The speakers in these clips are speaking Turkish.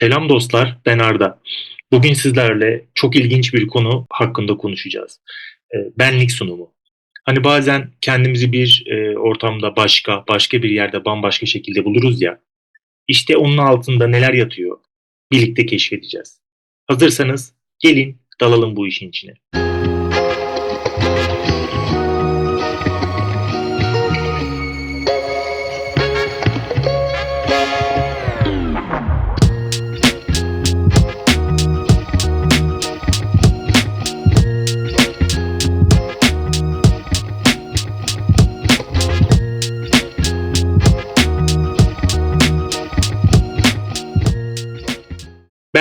Selam dostlar, ben Arda. Bugün sizlerle çok ilginç bir konu hakkında konuşacağız. Ee, Benlik sunumu. Hani bazen kendimizi bir e, ortamda başka, başka bir yerde bambaşka şekilde buluruz ya. İşte onun altında neler yatıyor birlikte keşfedeceğiz. Hazırsanız gelin dalalım bu işin içine.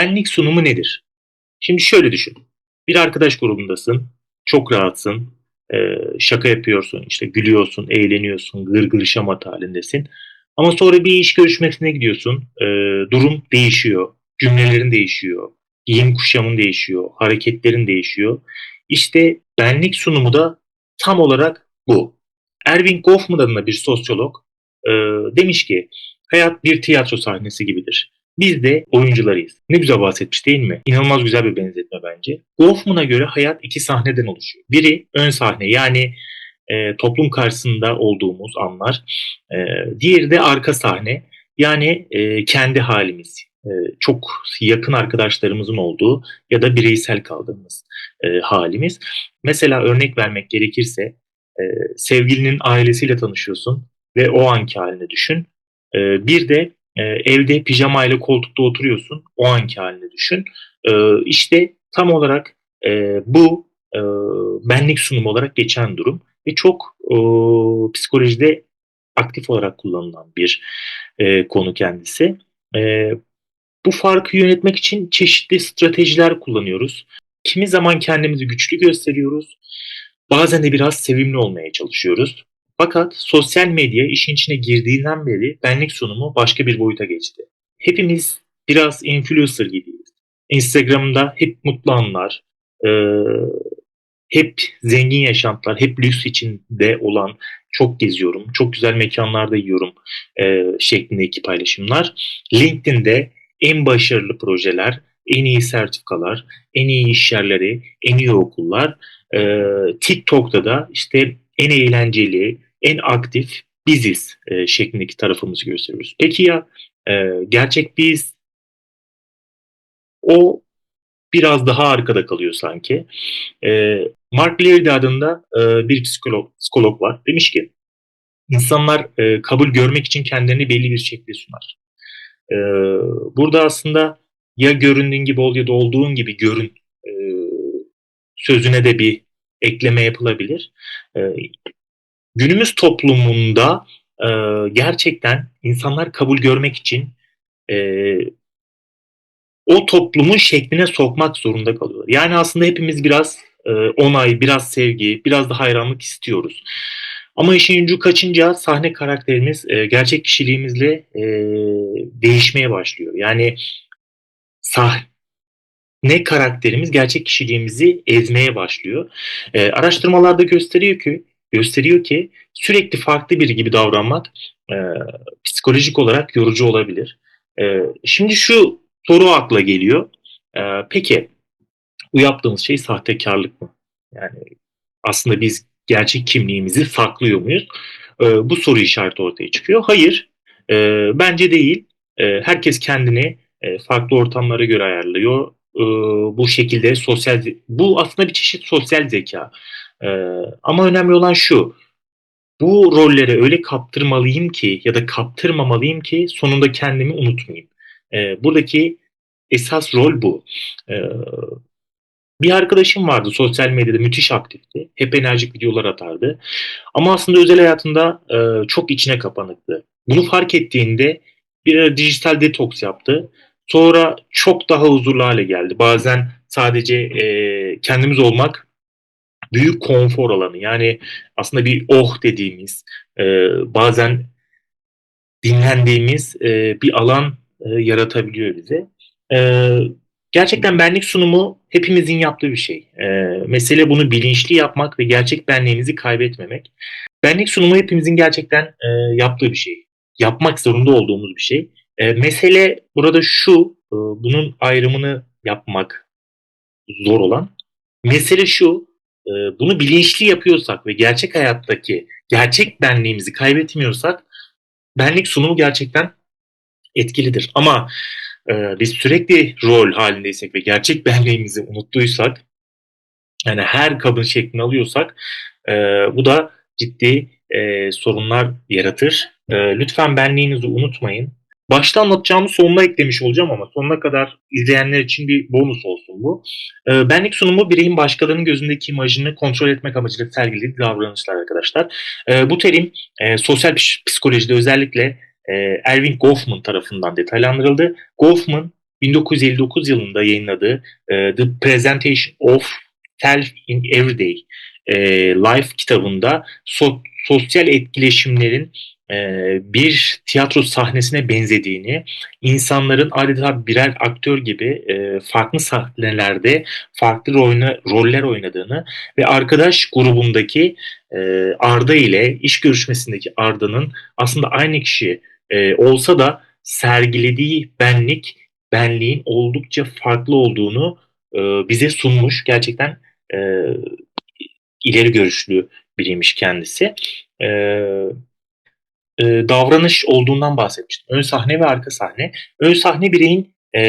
Benlik sunumu nedir? Şimdi şöyle düşün. Bir arkadaş grubundasın, çok rahatsın, e, şaka yapıyorsun, işte gülüyorsun, eğleniyorsun, gır gır şamat halindesin. Ama sonra bir iş görüşmesine gidiyorsun, e, durum değişiyor, cümlelerin değişiyor, giyim kuşamın değişiyor, hareketlerin değişiyor. İşte benlik sunumu da tam olarak bu. Erving Goffman adında bir sosyolog e, demiş ki hayat bir tiyatro sahnesi gibidir. Biz de oyuncularıyız. Ne güzel bahsetmiş değil mi? İnanılmaz güzel bir benzetme bence. Goffman'a göre hayat iki sahneden oluşuyor. Biri ön sahne yani e, toplum karşısında olduğumuz anlar. E, diğeri de arka sahne yani e, kendi halimiz. E, çok yakın arkadaşlarımızın olduğu ya da bireysel kaldığımız e, halimiz. Mesela örnek vermek gerekirse e, sevgilinin ailesiyle tanışıyorsun ve o anki halini düşün. E, bir de e, evde pijama ile koltukta oturuyorsun. O anki halini düşün. E, işte tam olarak e, bu e, benlik sunumu olarak geçen durum ve çok e, psikolojide aktif olarak kullanılan bir e, konu kendisi. E, bu farkı yönetmek için çeşitli stratejiler kullanıyoruz. Kimi zaman kendimizi güçlü gösteriyoruz. Bazen de biraz sevimli olmaya çalışıyoruz. Fakat sosyal medya işin içine girdiğinden beri benlik sunumu başka bir boyuta geçti. Hepimiz biraz influencer gibiyiz. Instagram'da hep mutlu anlar, e, hep zengin yaşantılar, hep lüks içinde olan çok geziyorum, çok güzel mekanlarda yiyorum e, şeklindeki paylaşımlar. LinkedIn'de en başarılı projeler, en iyi sertifikalar, en iyi iş yerleri, en iyi okullar. E, TikTok'ta da işte en eğlenceli, en aktif biziz e, şeklindeki tarafımızı gösteriyoruz. Peki ya e, gerçek biz o biraz daha arkada kalıyor sanki. E, Mark Leardy adında e, bir psikolog, psikolog var. Demiş ki insanlar e, kabul görmek için kendilerini belli bir şekilde sunar. E, burada aslında ya göründüğün gibi ol ya da olduğun gibi görün e, sözüne de bir ekleme yapılabilir. E, günümüz toplumunda e, gerçekten insanlar kabul görmek için e, o toplumun şekline sokmak zorunda kalıyorlar. Yani aslında hepimiz biraz e, onay, biraz sevgi, biraz da hayranlık istiyoruz. Ama işin ucu kaçınca sahne karakterimiz e, gerçek kişiliğimizle e, değişmeye başlıyor. Yani sahne karakterimiz gerçek kişiliğimizi ezmeye başlıyor. E, araştırmalarda gösteriyor ki gösteriyor ki sürekli farklı biri gibi davranmak e, psikolojik olarak yorucu olabilir. E, şimdi şu soru akla geliyor. E, peki bu yaptığımız şey sahtekarlık mı? Yani aslında biz gerçek kimliğimizi saklıyor muyuz? E, bu soru işareti ortaya çıkıyor. Hayır, e, bence değil. E, herkes kendini e, farklı ortamlara göre ayarlıyor. E, bu şekilde sosyal, bu aslında bir çeşit sosyal zeka. E, ama önemli olan şu, bu rollere öyle kaptırmalıyım ki ya da kaptırmamalıyım ki sonunda kendimi unutmayayım. E, buradaki esas rol bu. E, bir arkadaşım vardı sosyal medyada müthiş aktifti. Hep enerjik videolar atardı. Ama aslında özel hayatında e, çok içine kapanıktı. Bunu fark ettiğinde bir ara dijital detoks yaptı. Sonra çok daha huzurlu hale geldi. Bazen sadece e, kendimiz olmak büyük konfor alanı. Yani aslında bir oh dediğimiz, e, bazen dinlendiğimiz e, bir alan e, yaratabiliyor bize. E, gerçekten benlik sunumu hepimizin yaptığı bir şey. E, mesele bunu bilinçli yapmak ve gerçek benliğimizi kaybetmemek. Benlik sunumu hepimizin gerçekten e, yaptığı bir şey. Yapmak zorunda olduğumuz bir şey. E, mesele burada şu, e, bunun ayrımını yapmak zor olan. Mesele şu, e, bunu bilinçli yapıyorsak ve gerçek hayattaki gerçek benliğimizi kaybetmiyorsak benlik sunumu gerçekten etkilidir. Ama e, biz sürekli rol halindeysek ve gerçek benliğimizi unuttuysak yani her kabın şeklini alıyorsak e, bu da ciddi e, sorunlar yaratır. E, lütfen benliğinizi unutmayın. Başta anlatacağımı sonuna eklemiş olacağım ama sonuna kadar izleyenler için bir bonus olsun bu. E, benlik sunumu bireyin başkalarının gözündeki imajını kontrol etmek amacıyla sergilediği davranışlar arkadaşlar. E, bu terim e, sosyal psikolojide özellikle e, Erving Goffman tarafından detaylandırıldı. Goffman 1959 yılında yayınladığı e, The Presentation of Self in Everyday e, Life kitabında so- sosyal etkileşimlerin bir tiyatro sahnesine benzediğini, insanların adeta birer aktör gibi e, farklı sahnelerde farklı roller oynadığını ve arkadaş grubundaki e, Arda ile iş görüşmesindeki Arda'nın aslında aynı kişi e, olsa da sergilediği benlik, benliğin oldukça farklı olduğunu e, bize sunmuş. Gerçekten e, ileri görüşlü biriymiş kendisi. E, e, davranış olduğundan bahsetmiştim. Ön sahne ve arka sahne. Ön sahne bireyin e,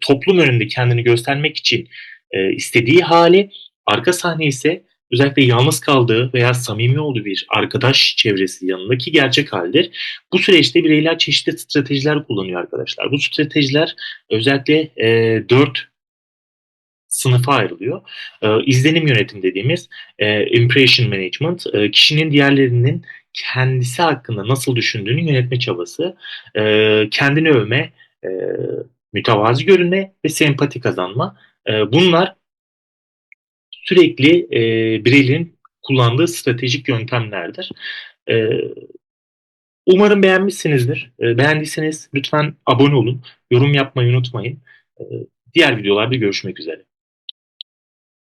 toplum önünde kendini göstermek için e, istediği hali, arka sahne ise özellikle yalnız kaldığı veya samimi olduğu bir arkadaş çevresi yanındaki gerçek haldir. Bu süreçte bireyler çeşitli stratejiler kullanıyor arkadaşlar. Bu stratejiler özellikle e, dört sınıfa ayrılıyor. E, izlenim yönetim dediğimiz e, impression management, e, kişinin diğerlerinin kendisi hakkında nasıl düşündüğünü yönetme çabası, e, kendini övme, e, mütevazi görünme ve sempati kazanma. E, bunlar sürekli e, bireylerin kullandığı stratejik yöntemlerdir. E, umarım beğenmişsinizdir. E, beğendiyseniz lütfen abone olun, yorum yapmayı unutmayın. E, diğer videolarda görüşmek üzere.